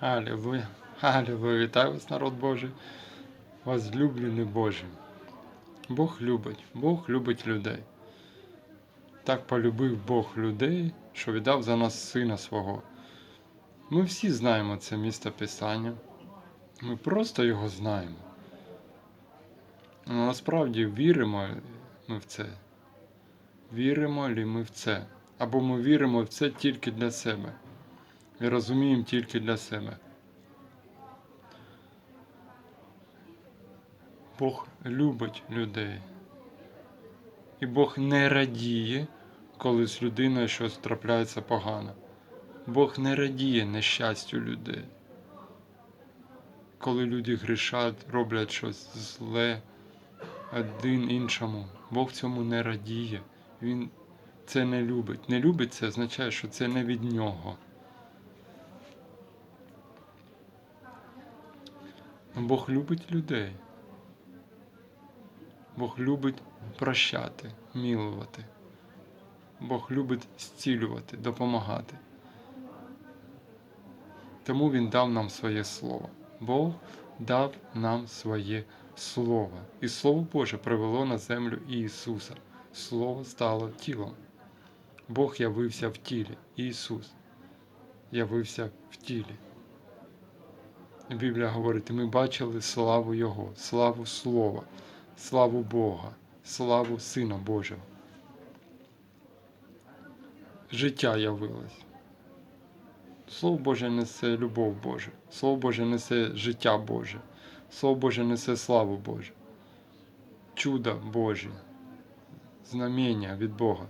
Алілуя. Вітаю вас, народ Божий. Возлюблені Божі. Бог любить, Бог любить людей. Так полюбив Бог людей, що віддав за нас Сина свого. Ми всі знаємо це місто Писання. Ми просто його знаємо. Але насправді віримо ми в це. Віримо ли ми в це? Або ми віримо в це тільки для себе і розуміємо тільки для себе. Бог любить людей. І Бог не радіє, коли з людиною щось трапляється погано. Бог не радіє нещастю людей. Коли люди грішать, роблять щось зле один іншому, Бог цьому не радіє. Він це не любить. Не любить це означає, що це не від нього. Бог любить людей. Бог любить прощати, милувати. Бог любить зцілювати, допомагати. Тому Він дав нам своє слово. Бог дав нам своє слово. І Слово Боже привело на землю Ісуса. Слово стало тілом. Бог явився в тілі. Ісус явився в тілі. Біблія говорить, ми бачили славу Його, славу Слова, славу Бога, славу Сина Божого. Життя явилось. Слово Боже несе любов Божу, Слово Боже несе життя Боже, Слово Боже несе славу Божу, чудо Божі, знамення від Бога,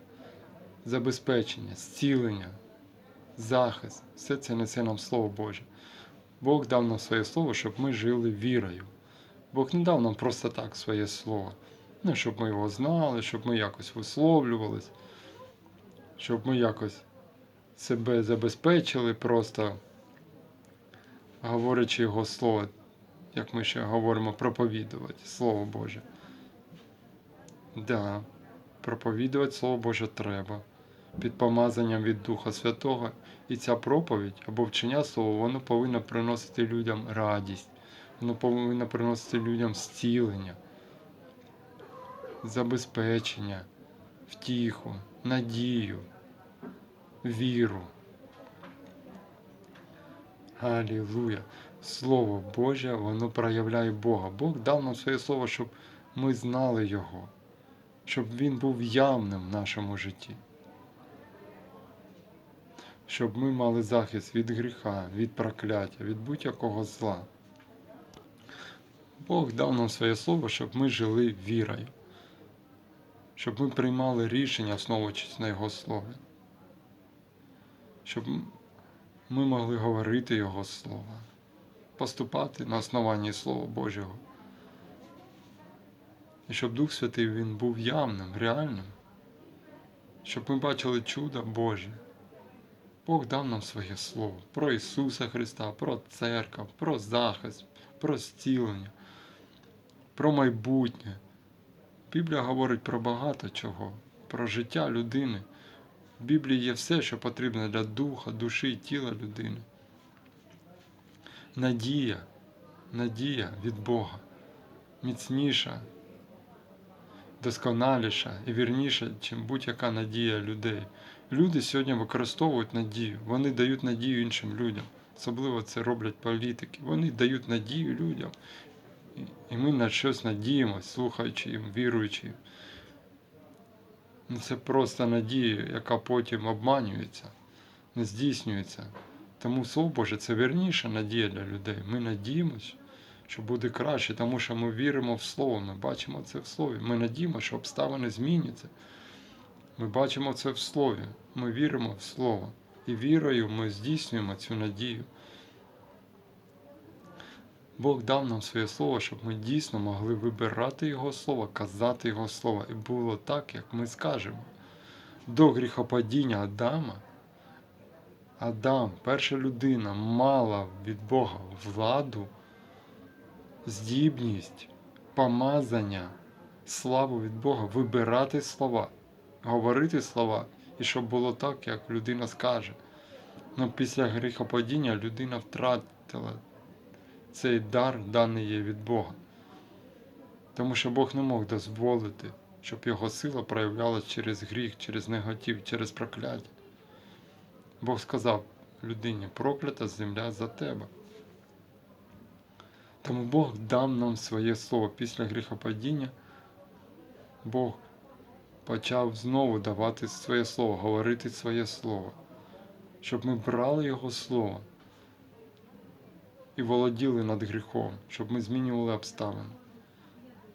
забезпечення, зцілення, захист. Все це несе нам Слово Боже. Бог дав нам своє слово, щоб ми жили вірою. Бог не дав нам просто так своє слово. Не щоб ми його знали, щоб ми якось висловлювались, щоб ми якось себе забезпечили, просто говорячи Його слово, як ми ще говоримо, проповідувати Слово Боже. Да, проповідувати Слово Боже треба. Під помазанням від Духа Святого, і ця проповідь або вчення Слова, воно повинно приносити людям радість, воно повинно приносити людям зцілення, забезпечення, втіху, надію, віру. Алілуя! Слово Боже, воно проявляє Бога. Бог дав нам своє слово, щоб ми знали Його, щоб Він був явним в нашому житті. Щоб ми мали захист від гріха, від прокляття, від будь-якого зла. Бог дав нам своє слово, щоб ми жили вірою, щоб ми приймали рішення, основуючись на Його слові, щоб ми могли говорити Його Слово, поступати на основанні Слова Божого. І щоб Дух Святий Він був явним, реальним, щоб ми бачили чудо Боже. Бог дав нам своє Слово про Ісуса Христа, про церкву, про захист, про зцілення, про майбутнє. Біблія говорить про багато чого, про життя людини. В Біблії є все, що потрібно для духа, душі і тіла людини. Надія, надія від Бога, міцніша, досконаліша і вірніша, ніж будь-яка надія людей. Люди сьогодні використовують надію, вони дають надію іншим людям. Особливо це роблять політики. Вони дають надію людям. І ми на щось надіємось, слухаючи їм, віруючи. Ну, Це просто надія, яка потім обманюється, не здійснюється. Тому Слово Боже, це вірніша надія для людей. Ми надіємося, що буде краще, тому що ми віримо в Слово, ми бачимо це в Слові. Ми надіємося, що обставини зміняться. Ми бачимо це в Слові. Ми віримо в Слово. І вірою ми здійснюємо цю надію. Бог дав нам своє слово, щоб ми дійсно могли вибирати Його слово, казати Його слово. І було так, як ми скажемо. До гріхопадіння Адама, Адам, перша людина, мала від Бога владу, здібність, помазання, славу від Бога, вибирати слова, говорити слова, і щоб було так, як людина скаже. Ну, після гріхопадіння людина втратила цей дар, даний їй від Бога. Тому що Бог не мог дозволити, щоб його сила проявлялась через гріх, через негатив, через прокляття. Бог сказав людині, проклята земля за тебе. Тому Бог дав нам своє слово після гріхопадіння. Бог почав знову давати своє слово, говорити своє слово, щоб ми брали Його слово і володіли над гріхом, щоб ми змінювали обставини,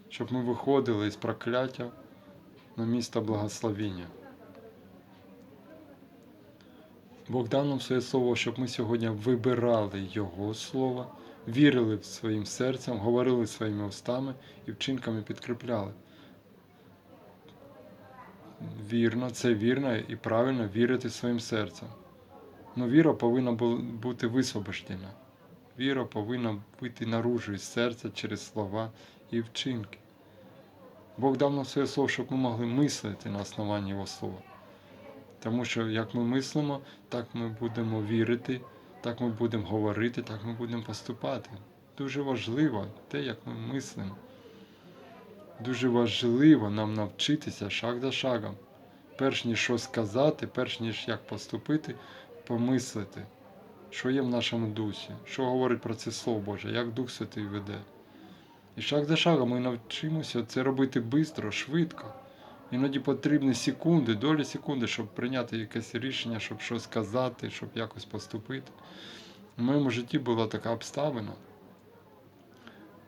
щоб ми виходили із прокляття на місто благословіння. Бог дав нам своє слово, щоб ми сьогодні вибирали Його слово, вірили своїм серцем, говорили своїми устами і вчинками підкріпляли. Вірно, це вірно і правильно вірити своїм серцем. Ну, віра повинна бути висвобождена. Віра повинна вийти наружу із серця через слова і вчинки. Бог дав нам своє слово, щоб ми могли мислити на основанні Його слова. Тому що як ми мислимо, так ми будемо вірити, так ми будемо говорити, так ми будемо поступати. Дуже важливо те, як ми мислимо. Дуже важливо нам навчитися шаг за шагом. Перш ніж що сказати, перш ніж як поступити, помислити, що є в нашому дусі, що говорить про це Слово Боже, як Дух Святий веде. І шаг за шагом ми навчимося це робити швидко, швидко. Іноді потрібні секунди, долі секунди, щоб прийняти якесь рішення, щоб щось сказати, щоб якось поступити. В моєму житті була така обставина.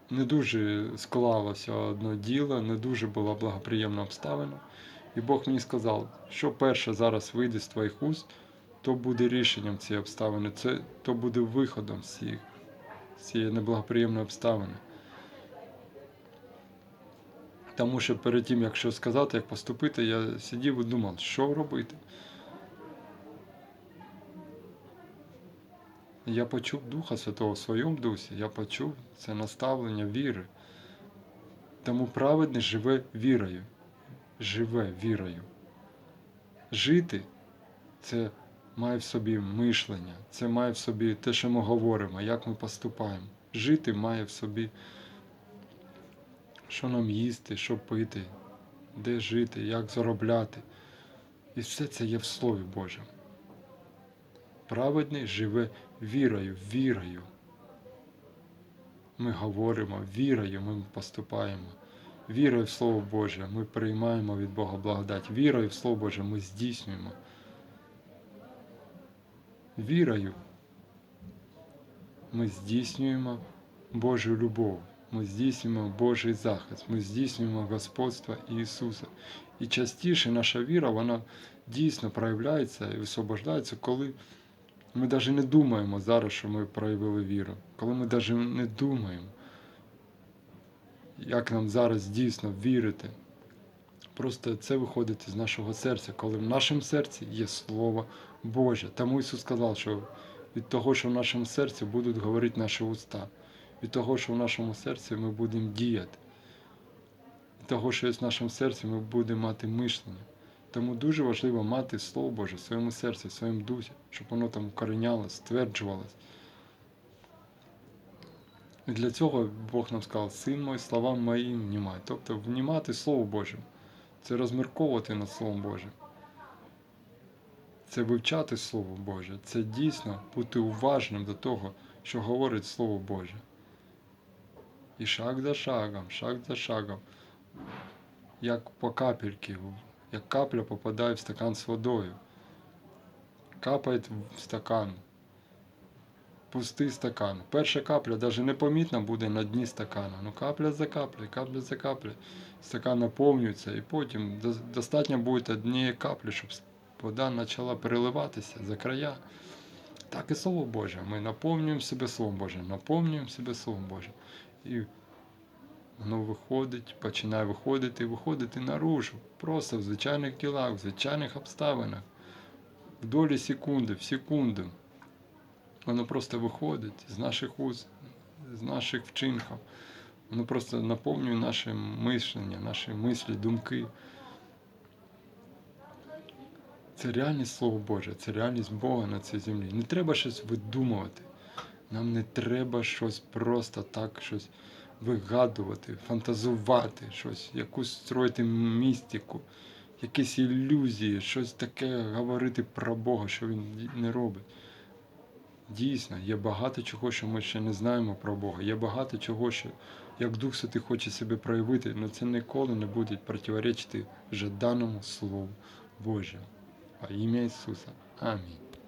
Не дуже склалося одне діло, не дуже була благоприємна обставина. І Бог мені сказав, що перше зараз вийде з твоїх уст, то буде рішенням цієї обставини, це, то буде виходом з цієї, цієї неблагоприємної обставини. Тому що перед тим, як що сказати, як поступити, я сидів і думав, що робити. Я почув Духа Святого в своєму дусі, я почув це наставлення віри. Тому праведний живе вірою. Живе вірою. Жити це має в собі мишлення, це має в собі те, що ми говоримо, як ми поступаємо. Жити має в собі що нам їсти, що пити, де жити, як заробляти. І все це є в Слові Божому. Праведний живе вірою, вірою. Ми говоримо, вірою ми поступаємо. Вірою в Слово Боже ми приймаємо від Бога благодать. Вірою в Слово Боже ми здійснюємо. Вірою ми здійснюємо Божу любов. Ми здійснюємо Божий захист, ми здійснюємо господство Ісуса. І частіше наша віра, вона дійсно проявляється і висвобождається, коли ми навіть не думаємо зараз, що ми проявили віру, коли ми навіть не думаємо, як нам зараз дійсно вірити. Просто це виходить з нашого серця, коли в нашому серці є Слово Боже. Тому Ісус сказав, що від того, що в нашому серці будуть говорити наші уста від того, що в нашому серці ми будемо діяти, від того, що є в нашому серці, ми будемо мати мишлення. Тому дуже важливо мати Слово Боже в своєму серці, в своєму дусі, щоб воно там укорінялось, стверджувалось. І для цього Бог нам сказав, син мой, словам моїм внімай. Тобто внімати Слово Боже, це розмірковувати над Словом Божим. Це вивчати Слово Боже, це дійсно бути уважним до того, що говорить Слово Боже. І шаг за шагом, шаг за шагом, як по капельки, як капля попадає в стакан з водою. Капає в стакан. Пустий стакан. Перша капля навіть непомітно буде на дні стакана. Ну капля за каплею, капля за каплею. Стакан наповнюється і потім достатньо буде однієї каплі, щоб вода почала переливатися за края. Так і Слово Боже. Ми наповнюємо себе Словом Божим, наповнюємо себе Словом Божим. І воно виходить, починає виходити, виходити наружу. Просто в звичайних ділах, в звичайних обставинах. В долі секунди, в секунду. Воно просто виходить з наших уст, з наших вчинків. Воно просто наповнює наше мислення, наші мислі, думки. Це реальність Слово Боже, це реальність Бога на цій землі. Не треба щось видумувати. Нам не треба щось просто так, щось вигадувати, фантазувати, щось, якусь строїти містику, якісь ілюзії, щось таке говорити про Бога, що він не робить. Дійсно, є багато чого, що ми ще не знаємо про Бога. Є багато чого, що як Дух Святий хоче себе проявити, але це ніколи не буде противоречити вже даному Слову Божому. А ім'я Ісуса. Амінь.